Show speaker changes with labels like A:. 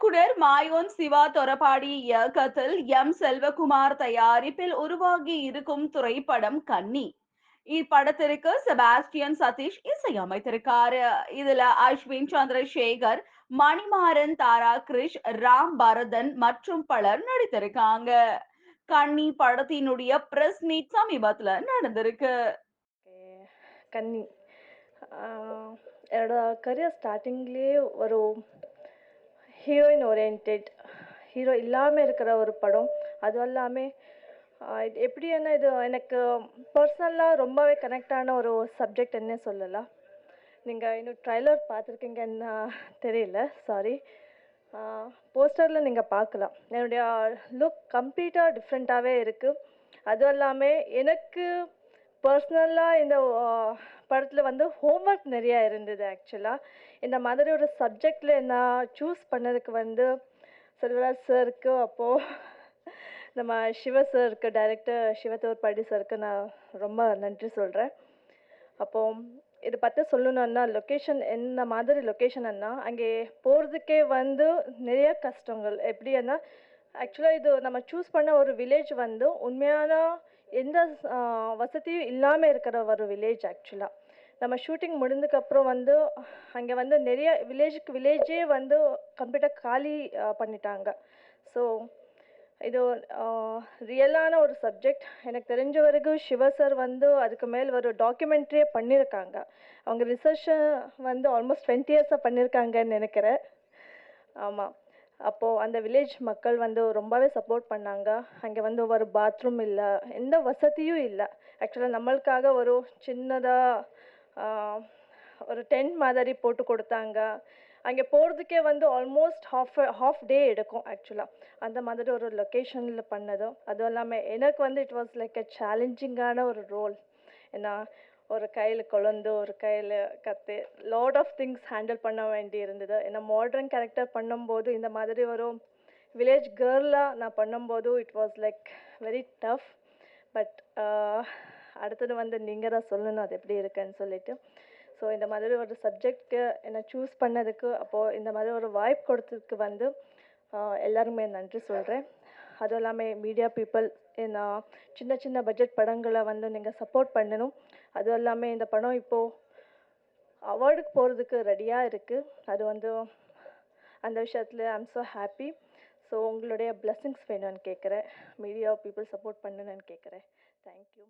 A: இயக்குனர் மாயோன் சிவா தொரபாடி இயக்கத்தில் எம் செல்வகுமார் தயாரிப்பில் உருவாகி இருக்கும் திரைப்படம் கன்னி. இப்படத்திற்கு செபாஸ்டியன் சதீஷ் இசையமைத்திருக்காரு. இதுல அஸ்வின் சந்திரசேகர் மணிமாறன் தாரா கிருஷ் ராம் பரதன் மற்றும் பலர் நடித்திருக்காங்க. கன்னி படத்தினுடைய பிரஸ் மீட் சமீபத்துல நடந்திருக்கு.
B: கன்னி. என்னோட கரியர் ஸ்டார்டிங்லேயே ஒரு ஹீரோயின் ஓரியன்டெட் ஹீரோ இல்லாமல் இருக்கிற ஒரு படம். அதுவும் இல்லாமல் இது எப்படின்னா இது எனக்கு பர்சனலாக ரொம்பவே கனெக்டான ஒரு சப்ஜெக்ட் என்ன சொல்லலாம். நீங்கள் இன்னும் ட்ரைலர் பார்த்துருக்கீங்கன்னு தெரியல சாரி போஸ்டரில் நீங்கள் பார்க்கலாம். என்னுடைய லுக் கம்ப்ளீட்டாக டிஃப்ரெண்ட்டாகவே இருக்குது அதுவும் இல்லாமல் எனக்கு பர்சனலாக இந்த படத்தில் வந்து ஹோம்ஒர்க் நிறையா இருந்தது ஆக்சுவலாக இந்த மாதிரி ஒரு சப்ஜெக்டில் நான் சூஸ் பண்ணதுக்கு வந்து செல்வராஜ் சாருக்கு அப்போது நம்ம சிவ சாருக்கு டைரக்டர் சிவத்தோர்பாடி சாருக்கு நான் ரொம்ப நன்றி சொல்கிறேன் அப்போது இதை பற்றி சொல்லணுன்னா லொக்கேஷன் என்ன மாதிரி லொக்கேஷன்னா அங்கே போகிறதுக்கே வந்து நிறைய கஷ்டங்கள். எப்படின்னா ஆக்சுவலாக இது நம்ம சூஸ் பண்ண ஒரு வில்லேஜ் வந்து உண்மையான எந்த வசதியும் இல்லாமல் இருக்கிற ஒரு வில்லேஜ் ஆக்சுவலாக நம்ம ஷூட்டிங் முடிந்ததுக்கப்புறம் வந்து அங்கே வந்து நிறைய வில்லேஜுக்கு வில்லேஜே வந்து கம்ப்ளீட்டாக காலி பண்ணிட்டாங்க. ஸோ இது ரியலான ஒரு சப்ஜெக்ட் எனக்கு தெரிஞ்ச வரைக்கும் சிவ சார் வந்து அதுக்கு மேல் ஒரு டாக்குமெண்ட்ரியே பண்ணியிருக்காங்க அவங்க ரிசர்ச்சை வந்து ஆல்மோஸ்ட் டுவெண்ட்டி இயர்ஸாக பண்ணியிருக்காங்கன்னு நினைக்கிறேன். ஆமாம் அப்போது அந்த வில்லேஜ் மக்கள் வந்து ரொம்பவே சப்போர்ட் பண்ணாங்க. அங்கே வந்து ஒரு பாத்ரூம் இல்லை எந்த வசதியும் இல்லை. ஆக்சுவலாக நம்மளுக்காக ஒரு சின்னதாக ஒரு டென்ட் மாதிரி போட்டு கொடுத்தாங்க. அங்கே போகிறதுக்கே வந்து ஆல்மோஸ்ட் ஹாஃப் ஹாஃப் டே எடுக்கும் ஆக்சுவலாக அந்த மாதிரி ஒரு லொக்கேஷனில் பண்ணதும். அதுவும் இல்லாமல் எனக்கு வந்து இட் வாஸ் லைக் எ சேலஞ்சிங்கான ஒரு ரோல் ஏன்னா ஒரு கையில் குழந்து ஒரு கையில் கத்து லாட் ஆஃப் திங்ஸ் ஹேண்டில் பண்ண வேண்டி இருந்தது ஏன்னா மாடர்ன் கேரக்டர் பண்ணும்போது இந்த மாதிரி ஒரு வில்லேஜ் கேர்லாக நான் பண்ணும்போது it was like very tough but அடுத்தது வந்து நீங்கள் தான் சொல்லணும் அது எப்படி இருக்குன்னு சொல்லிட்டு. ஸோ இந்த மாதிரி ஒரு சப்ஜெக்ட்டு என்னை சூஸ் பண்ணதுக்கு அப்போது இந்த மாதிரி ஒரு வாய்ப்பு கொடுத்ததுக்கு வந்து எல்லாருமே நன்றி சொல்கிறேன் அதுவும் இல்லாமல் மீடியா பீப்புள் என்ன சின்ன சின்ன பட்ஜெட் படங்களை வந்து நீங்கள் சப்போர்ட் பண்ணணும். அதுவும் இல்லாமல் இந்த படம் இப்போது அவார்டுக்கு போகிறதுக்கு ரெடியாக இருக்குது அது வந்து அந்த விஷயத்தில் ஐம் ஸோ ஹாப்பி ஸோ உங்களுடைய blessings வேணும்னு கேட்குறேன் மீடியா பீப்புள் சப்போர்ட் பண்ணணும்னு கேட்குறேன் தேங்க்யூ